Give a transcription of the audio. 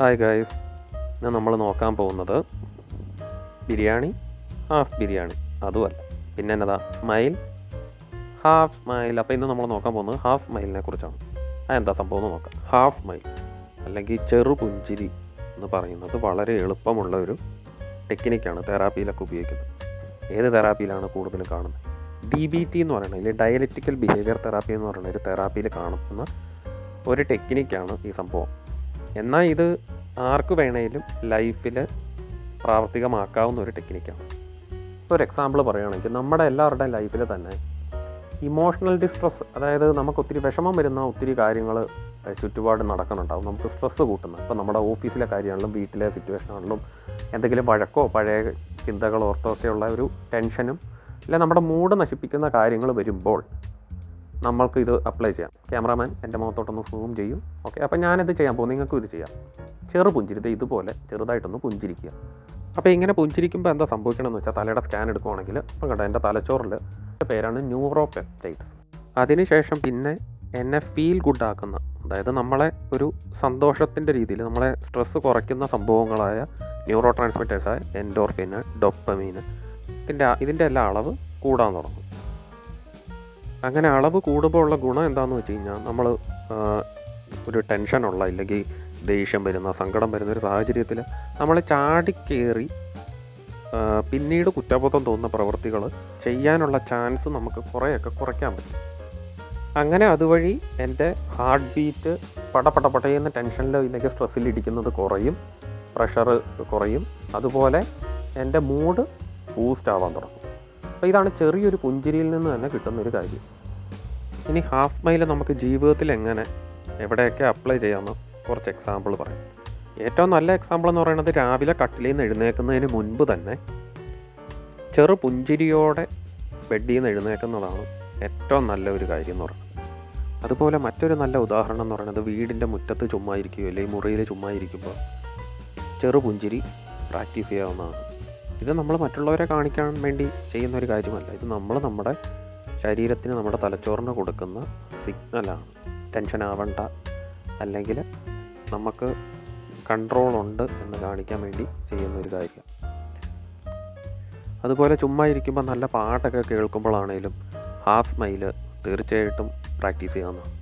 Hi guys ഇന്ന് നമ്മൾ നോക്കാൻ പോകുന്നത് ബിരിയാണി ഹാഫ് ബിരിയാണി. അതുമല്ല. പിന്നെ എന്നതാ? സ്മൈൽ ഹാഫ് സ്മൈൽ അപ്പോൾ ഇന്ന് നമ്മൾ നോക്കാൻ പോകുന്നത് ഹാഫ് സ്മൈലിനെ കുറിച്ചാണ്. അതെന്താ സംഭവം എന്ന് നോക്കാം. ഹാഫ് സ്മൈൽ അല്ലെങ്കിൽ ചെറു പുഞ്ചിരി എന്ന് പറയുന്നത് വളരെ എളുപ്പമുള്ള ഒരു ടെക്നിക്കാണ് തെറാപ്പിയിലൊക്കെ ഉപയോഗിക്കുന്നത്. ഏത് തെറാപ്പിയിലാണ് കൂടുതലും കാണുന്നത്? ഡി ബി ടി എന്ന് പറയുന്നത് അല്ലെങ്കിൽ ഡയലറ്റിക്കൽ ബിഹേവിയർ തെറാപ്പി എന്ന് പറയുന്ന ഒരു തെറാപ്പിയിൽ കാണുന്ന ഒരു ടെക്നിക്കാണ് ഈ സംഭവം. എന്നാൽ ഇത് ആർക്ക് വേണേലും ലൈഫിൽ പ്രാവർത്തികമാക്കാവുന്ന ഒരു ടെക്നിക്കാണ്. ഒരു എക്സാമ്പിൾ പറയുകയാണെങ്കിൽ നമ്മുടെ എല്ലാവരുടെയും ലൈഫിൽ തന്നെ ഇമോഷണൽ ഡിസ്ട്രെസ് അതായത് നമുക്ക് ഒത്തിരി വിഷമം വരുന്ന ഒത്തിരി കാര്യങ്ങൾ ചുറ്റുപാട് നടക്കുന്നുണ്ടാവും. നമുക്ക് സ്ട്രെസ്സ് കൂട്ടുന്ന ഇപ്പോൾ നമ്മുടെ ഓഫീസിലെ കാര്യമാണെങ്കിലും വീട്ടിലെ സിറ്റുവേഷൻ ആണെങ്കിലും എന്തെങ്കിലും വഴക്കോ പഴയ ചിന്തകളോ ഓർത്തോ ഒക്കെയുള്ള ഒരു ടെൻഷനും അല്ലെ നമ്മുടെ മൂഡ് നശിപ്പിക്കുന്ന കാര്യങ്ങൾ വരുമ്പോൾ നമ്മൾക്ക് ഇത് അപ്ലൈ ചെയ്യാം. ക്യാമറാമാൻ എന്റെ മുഖത്തോട്ടൊന്ന് സൂം ചെയ്യും. ഓക്കെ അപ്പോൾ ഞാനിത് ചെയ്യാൻ പോകും നിങ്ങൾക്കും ഇത് ചെയ്യാം. ചെറു പുഞ്ചിരിത് ഇതുപോലെ ചെറുതായിട്ടൊന്ന് പുഞ്ചിരിക്കുക. അപ്പോൾ ഇങ്ങനെ പുഞ്ചിരിക്കുമ്പോൾ എന്താ സംഭവിക്കണമെന്ന് വെച്ചാൽ തലയുടെ സ്കാൻ എടുക്കുവാണെങ്കിൽ ഇപ്പം കണ്ടോ എന്റെ തലച്ചോറിൽ പേരാണ് ന്യൂറോ പെപ്റ്റൈഡ്സ് അതിനുശേഷം പിന്നെ എന്നെ ഫീൽ ഗുഡ് ആക്കുന്ന അതായത് നമ്മളെ ഒരു സന്തോഷത്തിന്റെ രീതിയിൽ നമ്മളെ സ്ട്രെസ്സ് കുറയ്ക്കുന്ന സംഭവങ്ങളായ ന്യൂറോ ട്രാൻസ്മിറ്റേഴ്സായ എൻഡോർഫിന് ഡൊപ്പമീന് ഇതിന്റെ ഇതിന്റെ എല്ലാ അളവ് കൂടാൻ തുടങ്ങും. അങ്ങനെ അളവ് കൂടുമ്പോൾ ഉള്ള ഗുണം എന്താണെന്ന് വെച്ച് കഴിഞ്ഞാൽ നമ്മൾ ഒരു ടെൻഷനുള്ള ഇല്ലെങ്കിൽ ദേഷ്യം വരുന്ന സങ്കടം വരുന്ന ഒരു സാഹചര്യത്തിൽ നമ്മൾ ചാടിക്കേറി പിന്നീട് കുറ്റബോധം തോന്നുന്ന പ്രവൃത്തികൾ ചെയ്യാനുള്ള ചാൻസ് നമുക്ക് കുറേയൊക്കെ കുറയ്ക്കാൻ പറ്റും. അങ്ങനെ അതുവഴി എന്റെ ഹാർട്ട് ബീറ്റ് പട പട പടയുന്ന ടെൻഷനിൽ ഇല്ലെങ്കിൽ സ്ട്രെസ്സിലിരിക്കുന്നത് കുറയും പ്രഷർ കുറയും. അതുപോലെ എന്റെ മൂഡ് ബൂസ്റ്റ് ആവാൻ തുടങ്ങും. അപ്പോൾ ഇതാണ് ചെറിയൊരു പുഞ്ചിരിയിൽ നിന്ന് തന്നെ കിട്ടുന്ന ഒരു കാര്യം. ഇനി ഹാഫ് മൈൽ നമുക്ക് ജീവിതത്തിൽ എങ്ങനെ എവിടെയൊക്കെ അപ്ലൈ ചെയ്യാമെന്ന് കുറച്ച് എക്സാമ്പിൾ പറയാം. ഏറ്റവും നല്ല എക്സാമ്പിൾ എന്ന് പറയുന്നത് രാവിലെ കട്ടിലിൽ നിന്ന് എഴുന്നേൽക്കുന്നതിന് മുൻപ് തന്നെ ചെറു പുഞ്ചിരിയോടെ ബെഡിൽ നിന്ന് എഴുന്നേൽക്കുന്നതാണ് ഏറ്റവും നല്ല ഒരു കാര്യം എന്ന് പറയുന്നത്. അതുപോലെ മറ്റൊരു നല്ല ഉദാഹരണം എന്ന് പറയുന്നത് വീടിന്റെ മുറ്റത്ത് ചുമ്മാ ഇരിക്കുകയോ അല്ലെങ്കിൽ മുറിയിൽ ചുമ്മാ ഇരിക്കുമ്പോൾ ചെറു പുഞ്ചിരി പ്രാക്ടീസ് ചെയ്യാവുന്നതാണ്. ഇത് നമ്മൾ മറ്റുള്ളവരെ കാണിക്കാൻ വേണ്ടി ചെയ്യുന്ന ഒരു കാര്യമല്ല. ഇത് നമ്മൾ നമ്മുടെ ശരീരത്തിന് നമ്മുടെ തലച്ചോറിന് കൊടുക്കുന്ന സിഗ്നലാണ് ടെൻഷൻ ആവണ്ട. അല്ലെങ്കിൽ നമുക്ക് കൺട്രോൾ ഉണ്ട് എന്ന് കാണിക്കാൻ വേണ്ടി ചെയ്യുന്ന ഒരു കാര്യം. അതുപോലെ ചുമ്മാ ഇരിക്കുമ്പോൾ നല്ല പാട്ടൊക്കെ കേൾക്കുമ്പോഴാണേലും ഹാഫ് മൈൽ തീർച്ചയായിട്ടും പ്രാക്ടീസ് ചെയ്യാവുന്നതാണ്.